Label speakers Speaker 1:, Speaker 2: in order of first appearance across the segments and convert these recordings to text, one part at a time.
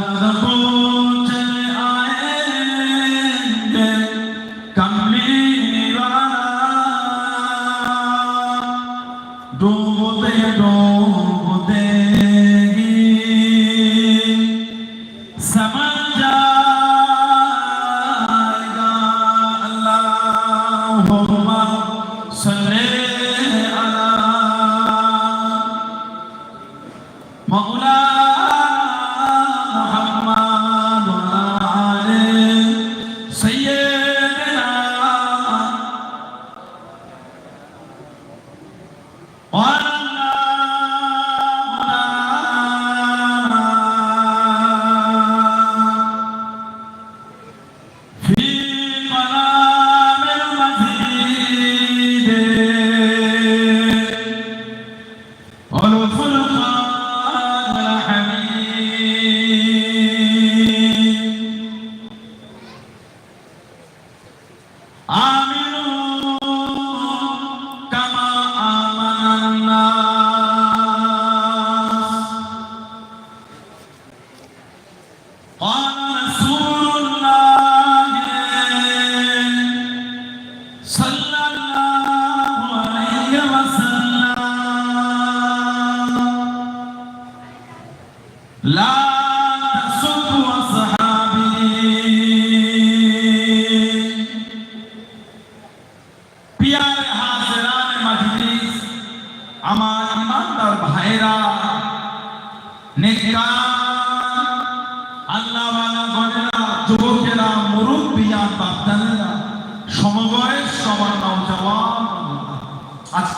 Speaker 1: Da da da da.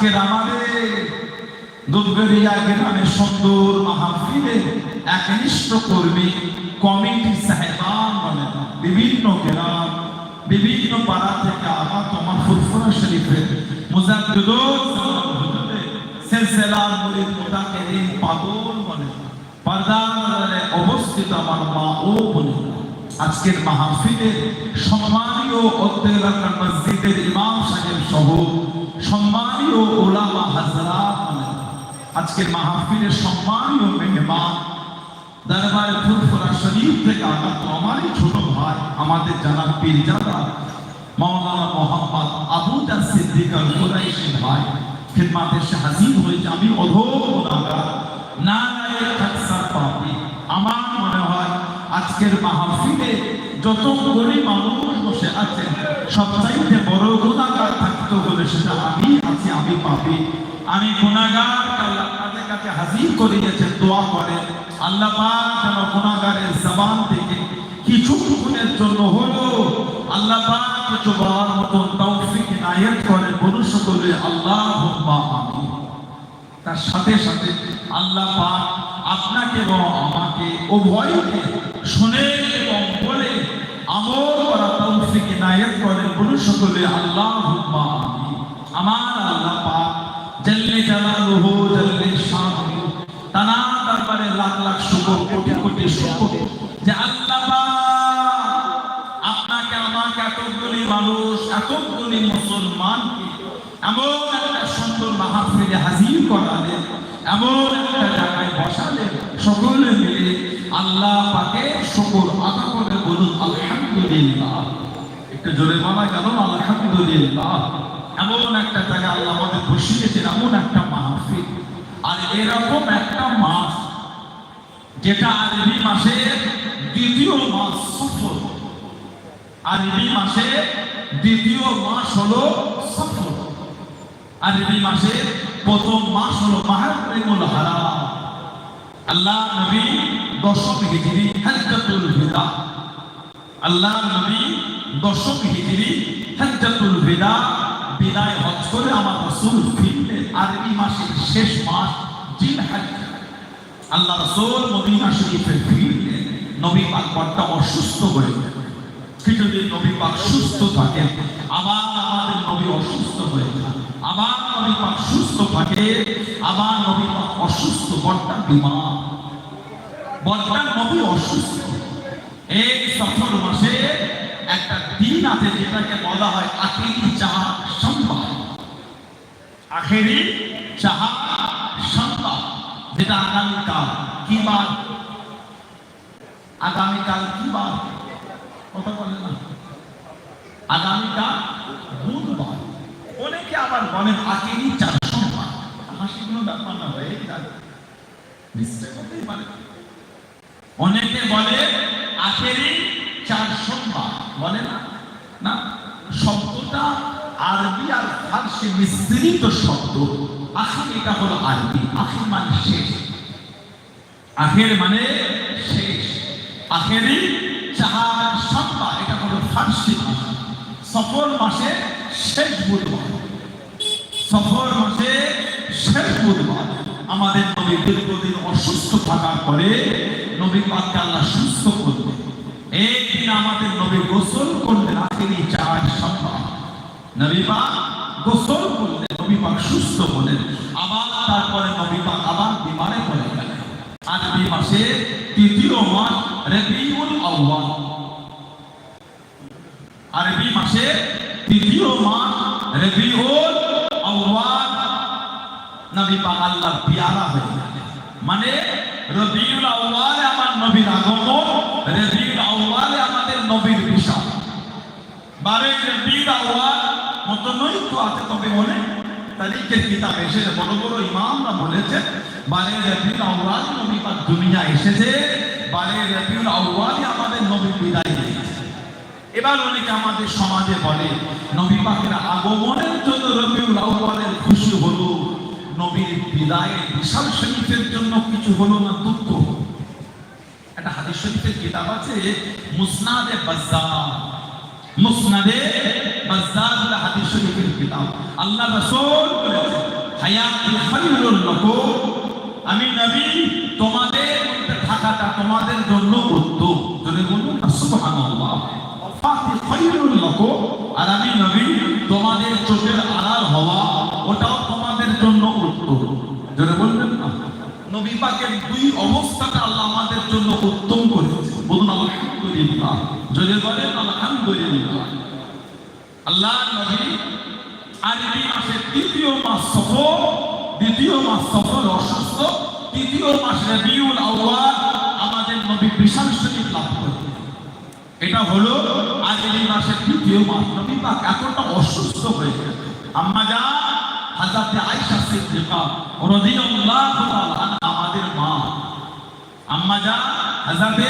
Speaker 1: আজকের আমাদের দুধগড়িয়া গ্রামের সুন্দর মাহফিলে একনিষ্ঠ কর্মী কমিটি সাহেবান বলেন বিভিন্ন গ্রাম, বিভিন্ন পাড়া থেকে আমার তোমার ফুরফুরা শরীফের মুজাদ্দিদুল সিলসিলার মুরিদ মুতাকিদিন পাগল বলে পর্দারে অবস্থিত আমার মা ও বলে আজকের মাহফিলে সম্মানীয় অত্তেলাকার মসজিদের ইমাম সাহেব সহ সম্মানীয় ওলামা বলেন আজকের মাহফিলের সম্মানীয় মেহমান, দরবারে ফুরফুরা শরীফ থেকে আগত আমারই ছোট ভাই, আমাদের জানা পীরজাদা মাওলানা মোহাম্মদ আবু জাহ সিদ্দিক আল কুরাইশি ভাই, খিদমাতে হাজির হয়েছে আমি অধম গুনাহগার না নায়ে তাকসার পাপী। আমার মনে হয় আজকের মাহফিলে যত গরিব মানুষ বসে আছেন, সবচাইতে বড় গুণাগার সেটা আমি আছি, আমি পাপি। আমি গুণাগার আল্লাহ তাদের কাছে হাজির করে করিয়েছেন দোয়া করে। আল্লাহ পাক যেন গুণাগারের জবান থেকে কিছুক্ষণের জন্য হলো আল্লাহ পাক কিছু বলার মতন তৌফিক নায়ত করে বলু সকলে আল্লাহ তার সাথে সাথে আল্লাহ পাক আপনাকে এবং আমাকে উভয়কে শুনে এবং বলে আমল করা তৌফিক নায়ত করে বলু সকলে আল্লাহ আমিন। আমার আল্লাহ পাক জল্লে জালালুহু জল্লে শানুহু তানা দরবারে লাখ লাখ শুকর, কোটি কোটি শুকর, যে আল্লাহ পাক আপনাকে, আমাকে এতগুলি মানুষ, এতগুলি মুসলমানকে এমন একটা সুন্দর মাহফিলে হাজির করালেন, এমন একটা জায়গায় বসালেন, সকলে মিলে আল্লাহ পাকে শুকর আদা করে বলুন, আলহামদুলিল্লাহ। একটু জোরে বলা গেল, আলহামদুলিল্লাহ। এমন একটা জায়গা আল্লাহ আমাদের বসিয়েছেন এমন একটা মাহফিল। আর এরকম একটা মাস, যেটা আরবি মাসের দ্বিতীয় মাস সফর আরবি মাসে দ্বিতীয় মাস হলো সফর আরবি মাসের প্রথম মাস হলো মাহরুল হারাম। আল্লাহ নবী দশম হিজরি, হজ্জাতুল বিদা আল্লাহ নবী দশম হিজরি, হজ্জাতুল বিদা বিদায় হজ আমার রাসূল ফিরলেন। আরবি মাসের শেষ মাস জিলহজ। আল্লাহ রাসূল মদিনা শরীফে ফিরলেন। নবী পাক বড্ড অসুস্থ হয়ে গেলেন। কিছুদিন নবী পাক সুস্থ থাকেন। আবার আমাদের নবী অসুস্থ হয়ে যান। আবার নবী পাক সুস্থ থাকে। আবার নবী পাক অসুস্থ, বড্ডা বিমার বড্ডা নবী অসুস্থ। এই সফর মাসে একটা দিন আছে যেটাকে বলা হয় চাহা সম্ভব আখেরি চাহা সম্ভব যেটা আগামীকাল কি বার? আগামীকাল কি বার? কথা বলে না। আগামীকাল বুধবার। অনেকে আবার বলেন আখেরি চার সোমবার। হাসি কোনো ব্যাপার না হয়ে যাবে নিশ্চয় হতেই পারে। অনেকে বলে আখেরি চার সোমবার। বলে না? না, শব্দটা আরবি আর ফার্সি মিশ্রিত শব্দ। আখির এটা হলো আরবি। আখির মানে শেষ। আখের মানে শেষ। আখেরি চার সোমবার এটা হলো ফার্সি সফর মাসে শেষ বুধবার। সফর মাসে শেষ বুধবার। আমাদের নবী দীর্ঘদিন অসুস্থ থাকার পরে নবী পাককে আল্লাহ সুস্থ করলেন। এই দিন আমাদের নবী গোসল করলেন আখেরি চার সপ্তাহ। নবী পাক গোসল করলেন, নবী পাক সুস্থ হলেন। আবার তারপরে নবী পাক আবার বিমারে পড়ে গেলেন। আরবি মাসে তৃতীয় মাস রবিউল আউয়াল। আরবি মাসে তৃতীয় মাস রবিউল আউয়াল। নবী পাক আল্লাহর পিয়ারা হয়ে গেলেন। মানে রবিউল আউয়ালে আমার নবীর আগমন, রবিউল আউয়ালে আমাদের নবীর বিশাল বারে আউয়াল মত নৈক্য আছে তবে অনেক তারিখের কিতাব এসেছে। বড় বড় ইমামরা বলেছেন বারে রবিউল আউয়াল নবী পাক দুনিয়া এসেছে বারে রবিউল আউয়ালে আমাদের নবী বিদায় নিয়েছে এবার অনেকে আমাদের সমাজে বলে, নবী পাকের আগমনের জন্য রবিউল আউয়ালের খুশি হলো, নবীর বিদায়ে বিশাল শরীফের জন্য কিছু হলো না দুঃখ। একটা হাদিস শরীফের কিতাব আছে, মুসনাদে বাজ্জার মুসনাদে বাজ্জার হাদিস শরীফের কিতাব। আল্লাহ রাসূল হায়াতুল খায়রুল লাকুম আমি নবী, তোমাদের মধ্যে থাকাটা তোমাদের জন্য উত্তম। যদি বলুন সুবহানাল্লাহ। ওয়াফাতি খায়রুল লাকুম আর আমি নবী, তোমাদের চোখের আড়াল হওয়া, ওটাও তোমাদের জন্য উত্তম। যদি বলবেন নবী পাকের দুই অবস্থাটা আল্লাহ আমাদের জন্য উত্তম করেছে বলুন আলহামদুলিল্লাহ যদি বলেন আলহামদুলিল্লাহ আল্লাহ নবী আরবি মাসের তৃতীয় মাস সফর, দ্বিতীয় মাস সফর অসুস্থ, তৃতীয় মাস রবিউল আউয়াল আমাদের নবী বিশাল শরীফ লাভ করলেন এটা হলো আজরি মাসের তৃতীয় মাস। নবী পাক এতটা অসুস্থ হয়ে গেলেন। আম্মা যা হাজরাতে আয়েশা সিদ্দিকা রাদিয়াল্লাহু তাআলা আমাদের মা। আম্মা যা হাজরাতে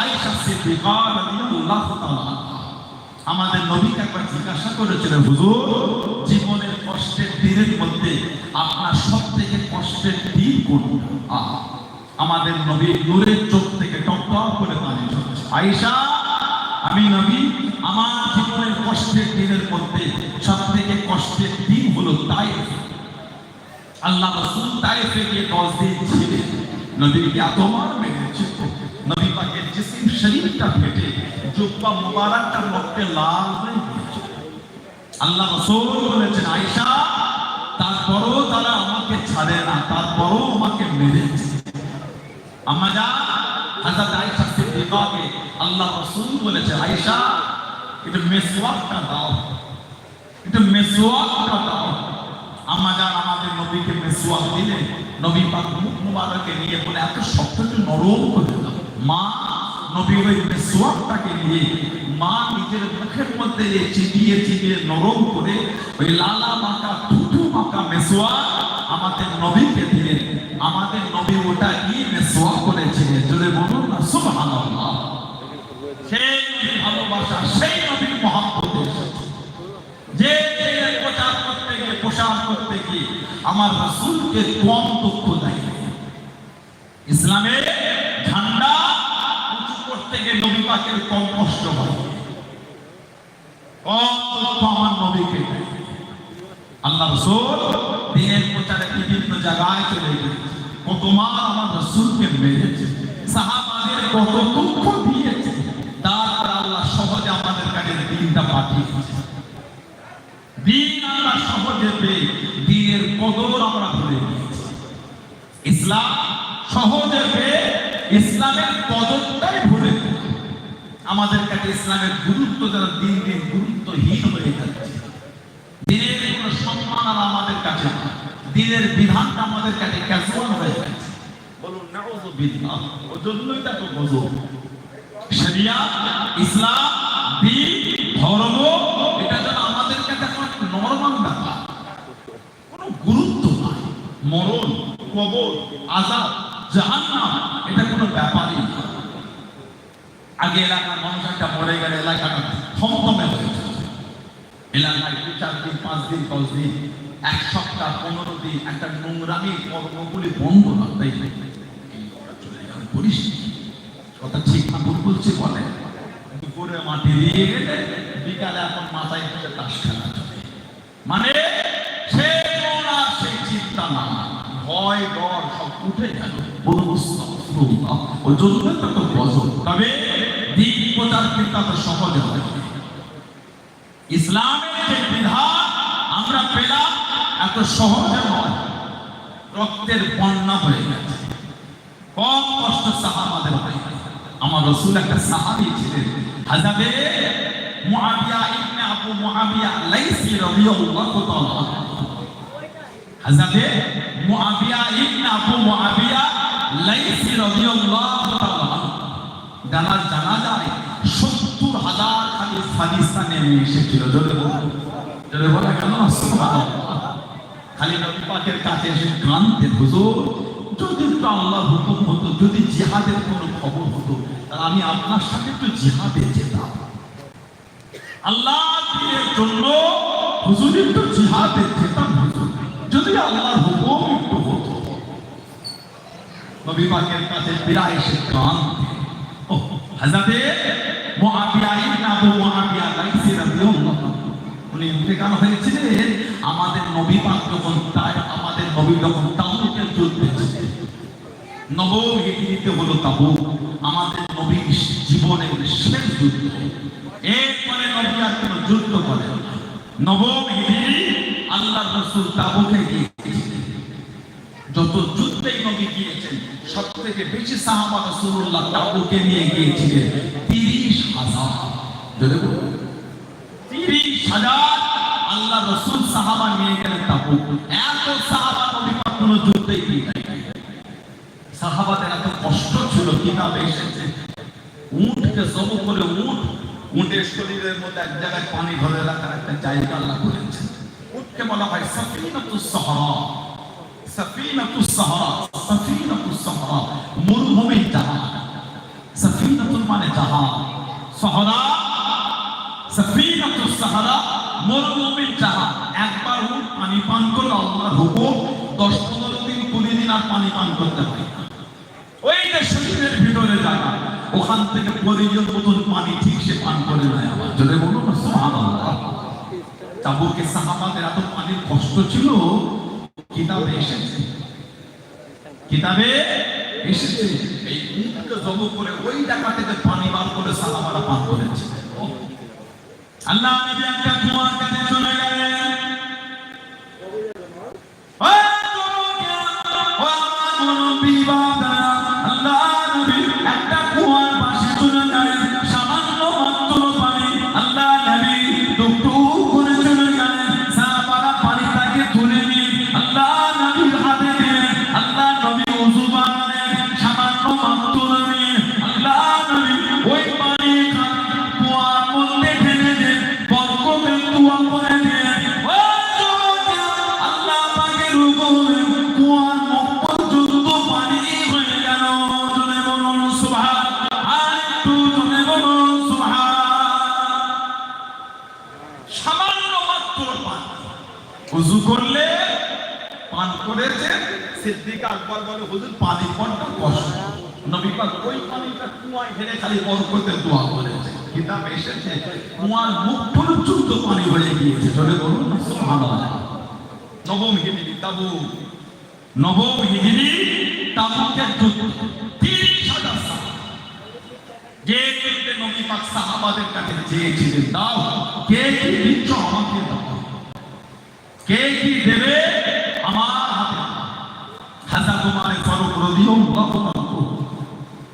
Speaker 1: আয়েশা সিদ্দিকা রাদিয়াল্লাহু তাআলা আমাদের নবীকে একবার জিজ্ঞাসা করেছিলেন, হুজুর, জীবনের কষ্টের দিনের মধ্যে আপনার সব থেকে কষ্টের দিন কোনটা? আমাদের নবী নূরের চোখ থেকে টপ টপ করে পানি আয়েশা, আমি নবী, আমার জীবনের কষ্টের দিনের মধ্যে সব থেকে কষ্টের দিন হলো তাইফ আল্লাহ রাসূল তাইফে গিয়ে দশ দিন ছিলেন। নবীকে এত মার নবী পাকের জিসিম শরীরটা ফেটে জুব্বা মুবারকটা রক্তে লাল হয়ে আল্লাহ রাসূল বলেছেন, আয়েশা, তারপরও তারা আমাকে ছাড়ে না, তারপরও আমাকে মেরেছে আমরা যা হযরত আয়েশা সিদ্দিকাকে আল্লাহ রাসূল বলেছে আয়েশা একটু মেসওয়াকটা দাও একটু মেসওয়াকটা দাও। আমরা যা আমাদের নবীকে মেসওয়াক দিলে নবী পাক মুখ মুবারকে নিয়ে বলে, এত শক্ত নরম করে দাও। মা নবী ওই মেসওয়াকটাকে নিয়ে মা নিজের মুখের মধ্যে দিয়ে চিবিয়ে চিবিয়ে নরম করে ওই লালা মাকা থুতু মাকা মেসওয়াক আমাদের নবীকে দিলেন আমাদের নবী ওটা নিয়ে মেসওয়াক করেছিলেন জোরে বলুন না, সুবহানাল্লাহ। সেই ভালোবাসা, সেই নবীর সাথে যে প্রচার করতে গিয়ে, প্রসার করতে গিয়ে আমার রাসূলকে কম দুঃখ দেয়। ইসলামের ঝান্ডা উঁচু করতে গিয়ে নবী কম কষ্ট নবীকে আল্লাহ রসুল দিনের প্রচারে বিভিন্ন জায়গায় চলে গেছে কত মার আমার রসুলকে মেরেছে সাহাবাদের কত দুঃখ দিয়েছে তারপর আল্লাহ সহজে আমাদের কাছে দিনটা পাঠিয়েছে দিন সহজে পেয়ে দিনের কদর আমরা ভুলে ইসলাম সহজে পেয়ে ইসলামের কদরটাই ভুলে। আমাদের কাছে ইসলামের গুরুত্ব যারা দিন দিন গুরুত্বহীন হয়ে যাচ্ছে। দিনের কোনো সম্মান আর আমাদের কাছে। দিনের বিধানটা আমাদের কাছে ক্যাজুয়াল হয়ে গেছে বলুন নাউযুবিল্লাহ ওই জন্যই তো এত গজব। শরিয়া, ইসলাম, দিন, ধর্ম, এটা যেন আমাদের কাছে একটা নর্মাল ব্যাপার। কোনো গুরুত্ব নাই। মরণ, কবর আজাব জাহান্নাম, এটা কোনো ব্যাপারই না। আগে এলাকার মানুষ একটা মরে গেলে এলাকাটা থমথমে হয়ে। এলাকায় দু চার দিন, পাঁচ দিন, দশ দিন, এক সপ্তাহ, পনেরো দিন, একটা নোংরামি কর্মগুলি বন্ধ না, তাই বলিস কথা ঠিক না, ভুল বলছি, বলে। দুপুরে মাটি দিয়ে গেলে, বিকালে এখন মাথায় থেকে তাস খেলা মানে সে সেই চিন্তা না। ভয়, ডর সব উঠে গেল। বলুন ওই জন্য তো গজব তবে দিন প্রচার কিন্তু এত সহজে না। ইসলামের যে বিধান, আমরা পেলাম, এত সহজে নয়। রক্তের বন্যা হয়ে গেছে। কম কষ্ট সাহাবাদের হয়ে আমার রসুল একটা সাহাবী ছিলেন। হাজাবে মুআবিয়া ইবনে আবু মুআবিয়া লাইসি রাদিয়াল্লাহু তাআলা হাজাবে মুআবিয়া ইবনে আবু মুআবিয়া লাইসি রাদিয়াল্লাহু তাআলা জানার জানা যায় সত্তর হাজার খালি নিয়ে এসেছিল। বলো জোরে বলা কেন খালি কাছে এসে হুজুর যদি একটু আল্লাহর হুকুম হতো, যদি জিহাদের কোনো খবর হতো, তাহলে আমি আপনার সাথে একটু জিহাদে যেতাম। আল্লাহ দিনের জন্য হুজুর একটু জিহাদে যেতাম হুজুর। যদি আল্লাহর হুকুম একটু হতো। নবী পাকের কাছে ফিরা এসে ও হাজাতে মুআবিয়া ইবনে আবু মুআবিয়া লাইসি রাদিয়াল্লাহু উনি ইন্তেকাল হয়েছিলেন আমাদের নবী পাক যখন তাই আমাদের নবী যখন তাবুকের যুদ্ধে ছিলেন। নবম হিজরিতে হলো তাবুক। আমাদের নবীর জীবনের শেষ যুদ্ধ। এরপরে নবী আর কোনো যুদ্ধ করেন। নবম হিজরি আল্লাহ রসুল তাবুকে গিয়েছিলেন। যত যুদ্ধেই নবী গিয়েছেন সব থেকে বেশি সাহাবা রাসূলুল্লাহ তাবুকে নিয়ে গিয়েছিলেন তিরিশ হাজার। তিরিশ হাজার আল্লাহ রসুল সাহাবা নিয়ে গেলেন তাবুক। এত সাহাবা নবী পাক কোনো যুদ্ধেই নাই। সাহাবাদের এত কষ্ট ছিল কীভাবে এসেছে। উঠকে জব করে উঠ উঠের শরীরের মধ্যে এক জায়গায় পানি ধরে রাখার একটা জায়গা আল্লাহ করেছে উঠকে বলা হয় সাফিনাতুস সাহরা। সাফিনাতুস সাহরা সাফিনাতুস সাহরা, মরুভূমির জাহাজ সাফিনাতুল মানে জাহাজ সাহরা সাফিনাতুস সাহরা, মরুভূমির জাহাজ একবার উঠ পানি পান করলে আল্লাহর হুকুম, দশ পনেরো দিন, কুড়ি দিন আর পানি পান করতে হয়। ওই শরীরের ভিতরে জায়গা, ওখান থেকে প্রয়োজন মতন পানি ঠিক সে পান করে নেয় আবার। যদি বলুন না, সুবহানাল্লাহ। তাবুকে সাহাবাদের এত পানির কষ্ট ছিল কিতাবে এসেছে। কিতাবে এসেছে। এই উটকে জব করে ওই টাকা থেকে পানি বার করে সালামারা পান করেছে। আল্লাহ নবী একটা কুয়ার কাছে আকবর বলে, হুজুর পানি কোনটা কষ্ট নবী পাক ওই পানিটা কুয়ায় ঢেলে খালি বরকতের দোয়া করেছে কিতাব এসেছে, কুয়ার মুখ পর্যন্ত পানি হয়ে গিয়েছে। চলে বলুন, সুবহানাল্লাহ। নবম হিজরি তাবু নবম হিজরি যুদ্ধ। তিরিশ হাজার যে যুদ্ধে নবী পাক সাহাবাদের কাছে চেয়েছিলেন, দাও, কে কি দিচ্ছ আমাকে দাও? কে কি দেবে? হাজা ফারুক রাদিয়াল্লাহু তাআলা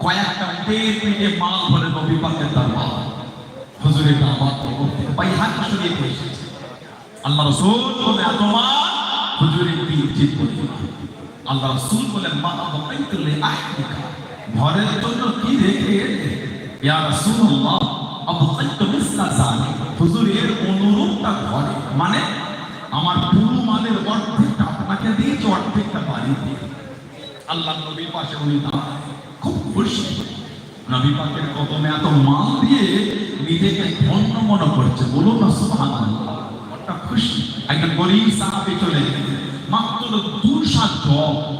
Speaker 1: কয়েকটা উটের পিঠে মাল ভরে নবী পাকের দরবার। হুজুরের দাওয়াত করতে বাইহাক শরীফ এসেছে। আল্লাহ রাসূল বলে মাল? হুজুরের পিঠ ঠিক করে আল্লাহ রাসূল বলে মা আবাইতুল আহদিকা ঘরের জন্য কি রেখে? ইয়া রাসূলুল্লাহ, আবতাইতু মিসলা যালিক হুজুর এর অনুরূপটা ঘরে মানে আমার পুরো মালের অর্ধেকটা আপনাকে দিয়েছি, অর্ধেকটা বাড়ি দিয়ে। আল্লাহ নবীর পাশে উনি দাঁড়ায়। খুব খুশি। নবী পাকের কদমে এত মাল দিয়ে নিজেকে ধন্য মনে করছে। বলুন না, সুবহানাল্লাহ। কতটা খুশি। একজন গরিব সাহাবী চলে মাত্র দুশা জব।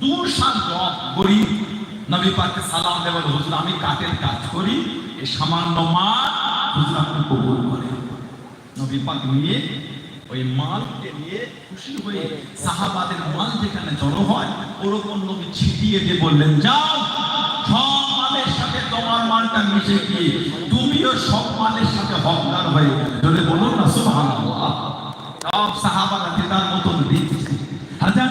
Speaker 1: দুশা জব। গরিব। নবী পাকে সালাম দেওয়ার হুজুর, আমি কাঠের কাজ করি। এই সামান্য মাল হুজুর আপনি কবুল করেন। নবী পাক নিয়ে ওই মালকে নিয়ে খুশি হয়ে সাহাবাদের মাল যেখানে জড়ো হয়, ওরকম নবী ছিটিয়ে দিয়ে বললেন, যাও, সব মালের সাথে তোমার মালটা মিশে গিয়ে, তুমিও সব মালের সাথে হকদার হয়ে যদি বলুন না সুহান সব সাহাবারা তার মতন দিচ্ছে হাজার